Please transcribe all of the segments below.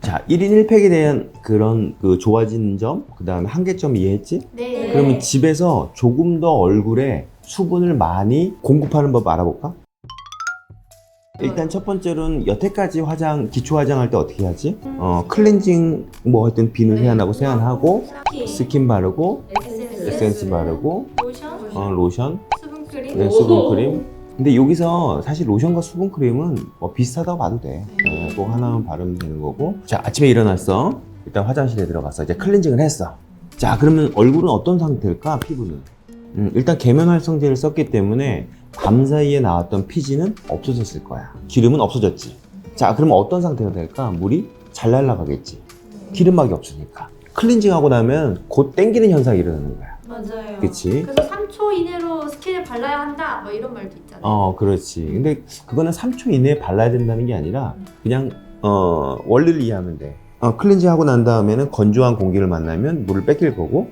자, 1인 1팩에 대한 그런 그 좋아지는 점, 그 다음에 한계점 이해했지? 네. 그러면 집에서 조금 더 얼굴에 수분을 많이 공급하는 법 알아볼까? 일단 첫 번째로는 여태까지 화장, 기초 화장할 때 어떻게 하지? 어, 클렌징 뭐 하여튼 비누 세안하고 세안하고 스킨, 바르고 에센스, 에센스 바르고 로션, 어, 로션, 수분크림. 네, 수분크림. 근데 여기서 사실 로션과 수분크림은 뭐 비슷하다고 봐도 돼. 네, 꼭 하나만 바르면 되는 거고. 자, 아침에 일어났어. 일단 화장실에 들어가서 이제 클렌징을 했어. 자, 그러면 얼굴은 어떤 상태일까? 피부는. 음, 일단 계면 활성제를 썼기 때문에 밤 사이에 나왔던 피지는 없어졌을 거야. 기름은 없어졌지. 자, 그러면 어떤 상태가 될까? 물이 잘 날아가겠지. 기름막이 없으니까. 클렌징하고 나면 곧 땡기는 현상이 일어나는 거야. 맞아요. 그치? 그래서 3초 이내로 스킨을 발라야 한다. 뭐 이런 말도 있잖아요. 어, 그렇지. 근데 그거는 3초 이내에 발라야 된다는 게 아니라 그냥 어, 원리를 이해하면 돼. 어, 클렌징 하고 난 다음에는 건조한 공기를 만나면 물을 뺏길 거고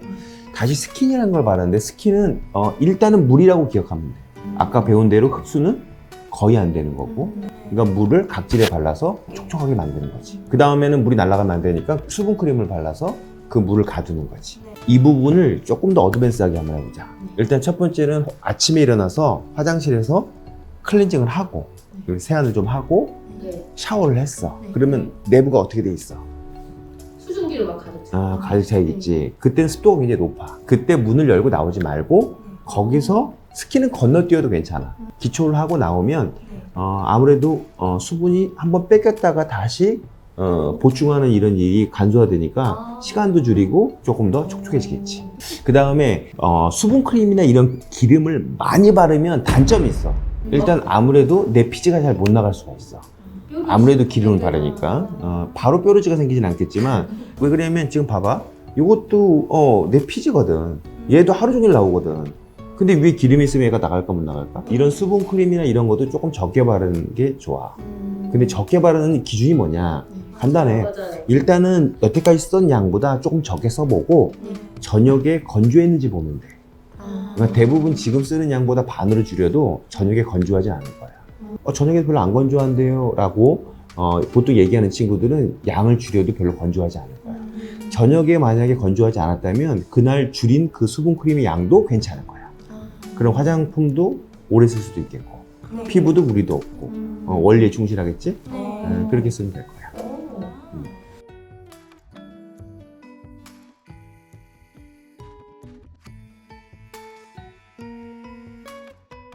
다시 스킨이라는 걸 바르는데 스킨은 어, 일단은 물이라고 기억하면 돼. 아까 배운 대로 흡수는 거의 안 되는 거고 그러니까 물을 각질에 발라서 촉촉하게 만드는 거지. 그 다음에는 물이 날아가면 안 되니까 수분 크림을 발라서 그 물을 가두는 거지. 네. 이 부분을 조금 더 어드밴스하게 한번 해보자. 일단 첫 번째는 아침에 일어나서 화장실에서 클렌징을 하고 그리고 세안을 좀 하고 네. 샤워를 했어. 네. 그러면 내부가 어떻게 돼 있어? 수증기로 막 가득 차. 아, 가득 차 있지. 그때는 습도가 굉장히 높아. 그때 문을 열고 나오지 말고 거기서 스킨은 건너뛰어도 괜찮아. 기초를 하고 나오면 어, 아무래도 어, 수분이 한번 뺏겼다가 다시 어, 보충하는 이런 일이 간소화되니까 아. 시간도 줄이고 조금 더 촉촉해지겠지. 그 다음에 어, 수분 크림이나 이런 기름을 많이 바르면 단점이 있어. 일단 아무래도 내 피지가 잘 못 나갈 수가 있어. 아무래도 기름을 바르니까 어, 바로 뾰루지가 생기진 않겠지만 왜 그러냐면 지금 봐봐 이것도 어, 내 피지거든 얘도 하루 종일 나오거든 근데 위에 기름이 있으면 얘가 나갈까 못 나갈까 이런 수분 크림이나 이런 것도 조금 적게 바르는 게 좋아 근데 적게 바르는 기준이 뭐냐 간단해 맞아요. 일단은 여태까지 썼던 양보다 조금 적게 써보고 저녁에 건조했는지 보면 돼 그러니까 대부분 지금 쓰는 양보다 반으로 줄여도 저녁에 건조하지 않을 거야. 어, 저녁에 별로 안 건조한데요? 라고 어, 보통 얘기하는 친구들은 양을 줄여도 별로 건조하지 않을 거야. 저녁에 만약에 건조하지 않았다면 그날 줄인 그 수분크림의 양도 괜찮을 거야. 그럼 화장품도 오래 쓸 수도 있겠고 피부도 무리도 없고 어, 원리에 충실하겠지? 음, 그렇게 쓰면 될 거야.